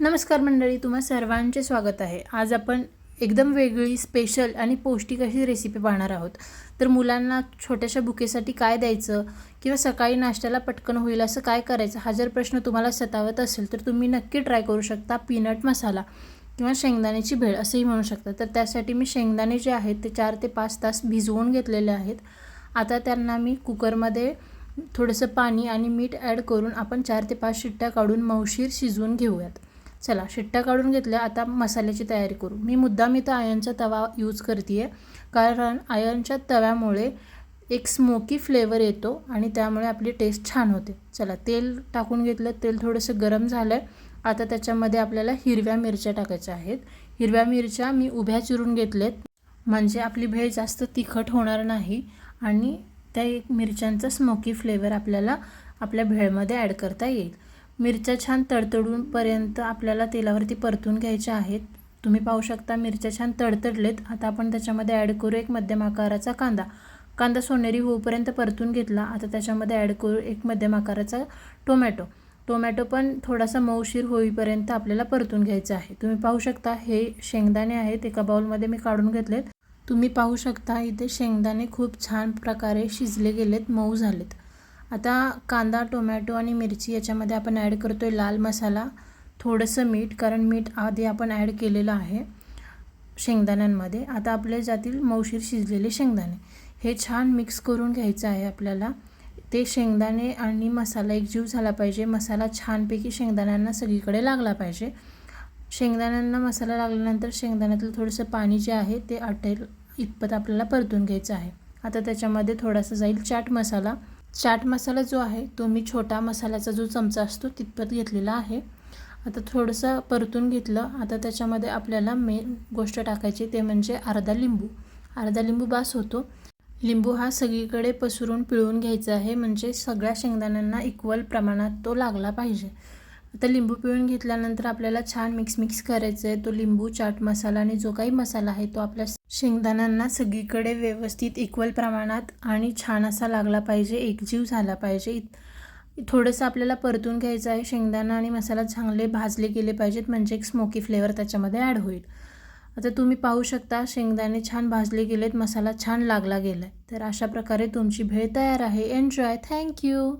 नमस्कार मंडळी तुम्हा सर्वांचे स्वागत आहे. आज आपण एकदम वेगळी स्पेशल आणि पौष्टिक अशी रेसिपी पाहणार आहोत. तर मुलांना छोट्याशा बुकेसाठी काय द्यायचं किंवा सकाळी नाश्त्याला पटकन होईल असं काय करायचं हा जर प्रश्न तुम्हाला सतावत असेल तर तुम्ही नक्की ट्राय करू शकता पीनट मसाला किंवा शेंगदाण्याची भेळ असंही म्हणू शकता. तर त्यासाठी मी शेंगदाणे जे आहेत ते चार ते पाच तास भिजवून घेतलेले आहेत. आता त्यांना मी कुकरमध्ये थोडंसं पाणी आणि मीठ ॲड करून आपण चार ते पाच शिट्ट्या काढून मवशीर शिजवून घेऊयात. चला शिट्ट्या काढून घेतल्या आता मसाल्याची तयारी करू. मी मुद्दाम इथं आयनचा तवा यूज करते आहे कारण आयनच्या तव्यामुळे एक स्मोकी फ्लेवर येतो आणि त्यामुळे आपली टेस्ट छान होते. चला तेल टाकून घेतलं तेल थोडंसं गरम झालं आहे आता त्याच्यामध्ये आपल्याला हिरव्या मिरच्या टाकायच्या आहेत. हिरव्या मिरच्या मी उभ्या चिरून घेतल्यात म्हणजे आपली भेळ जास्त तिखट होणार नाही आणि त्या एक मिरच्यांचा स्मोकी फ्लेवर आपल्याला आपल्या भेळमध्ये ॲड करता येईल. मिरच्या छान तडतडूनपर्यंत आपल्याला तेलावरती परतून घ्यायच्या आहेत. तुम्ही पाहू शकता मिरच्या छान तडतडलेत. आता आपण त्याच्यामध्ये ॲड करू एक मध्यम आकाराचा कांदा. कांदा सोनेरी होऊपर्यंत परतून घेतला. आता त्याच्यामध्ये ॲड करू एक मध्यम आकाराचा टोमॅटो. टोमॅटो पण थोडासा मऊशीर होईपर्यंत आपल्याला परतून घ्यायचं आहे. तुम्ही पाहू शकता हे शेंगदाणे आहेत. एका बाउलमध्ये मी काढून घेतलेत. तुम्ही पाहू शकता इथे शेंगदाणे खूप छान प्रकारे शिजले गेलेत मऊ झालेत. आता कांदा टोमॅटो आणि मिरची याच्यामध्ये आपण ॲड करतो आहे लाल मसाला. थोडंसं मीठ कारण मीठ आधी आपण ॲड केलेलं आहे शेंगदाण्यांमध्ये. आता आपले जातील मौशीर शिजलेले शेंगदाणे. हे छान मिक्स करून घ्यायचं आहे आपल्याला. ते शेंगदाणे आणि मसाला एकजीव झाला पाहिजे. मसाला छानपैकी शेंगदाण्यांना सगळीकडे लागला पाहिजे. शेंगदाण्यांना मसाला लागल्यानंतर शेंगदाण्यातलं थोडंसं पाणी जे आहे ते आटेल इतपत आपल्याला परतून घ्यायचं आहे. आता त्याच्यामध्ये थोडासा जाईल चाट मसाला. चाट मसाला जो आहे तो मी छोटा मसाल्याचा जो चमचा असतो तितपत घेतलेला आहे. आता थोडंसं परतून घेतलं. आता त्याच्यामध्ये आपल्याला मेन गोष्ट टाकायची ते म्हणजे अर्धा लिंबू. अर्धा लिंबू बास होतो. लिंबू हा सगळीकडे पसरून पिळून घ्यायचा आहे. म्हणजे सगळ्या शेंगदाण्यांना इक्वल प्रमाणात तो लागला पाहिजे. आता लिंबू पिळून घेतल्यानंतर आपल्याला छान मिक्स मिक्स करायचं आहे तो लिंबू चाट मसाला आणि जो काही मसाला आहे तो आपल्या शेंगदाण्यांना सगळीकडे व्यवस्थित इक्वल प्रमाणात आणि छान असा लागला पाहिजे एकजीव झाला पाहिजे. थोडंसं आपल्याला परतून घ्यायचं आहे. शेंगदाणा आणि मसाला चांगले भाजले गेले पाहिजेत म्हणजे एक स्मोकी फ्लेवर त्याच्यामध्ये ॲड होईल. आता तुम्ही पाहू शकता शेंगदाणे छान भाजले गेलेत मसाला छान लागला गेला आहे तर अशा प्रकारे तुमची भेळ तयार आहे. Enjoy thank you